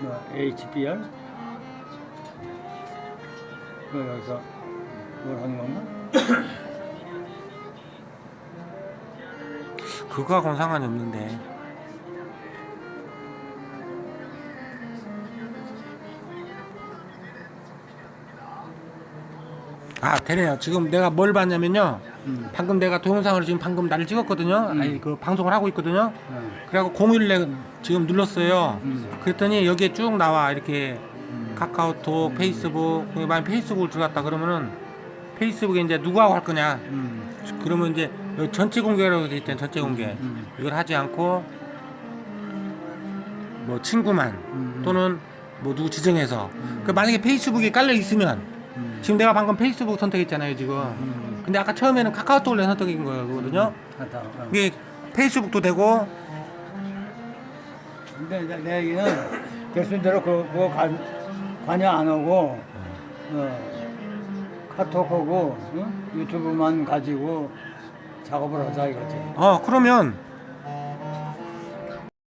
뭐 HBR 그 여기서 뭘 하는 건가? 그거하고는 상관이 없는데. 아, 되네요. 지금 내가 뭘 봤냐면요. 음. 방금 내가 동영상을 지금 방금 나를 찍었거든요. 음. 아니, 그 방송을 하고 있거든요. 어. 그래갖고 011 지금 눌렀어요. 음. 그랬더니 여기에 쭉 나와. 이렇게 음. 카카오톡, 페이스북. 만약 페이스북을 들어갔다 그러면은 페이스북에 이제 누구하고 할 거냐. 음. 그러면 이제 전체 공개라고 돼 있잖아요. 전체 공개. 음. 이걸 하지 않고 뭐 친구만 음. 또는 뭐 누구 지정해서 음. 그 만약에 페이스북에 깔려 있으면 음. 지금 내가 방금 페이스북 선택했잖아요 지금 음. 근데 아까 처음에는 카카오톡을 선택한 거거든요 하다. 어. 이게 페이스북도 되고 근데 내, 내 얘기는 교수님대로 그, 그거 관, 관여 안 하고 어, 카톡하고 응? 유튜브만 가지고 작업을 하자 이거지. 어 그러면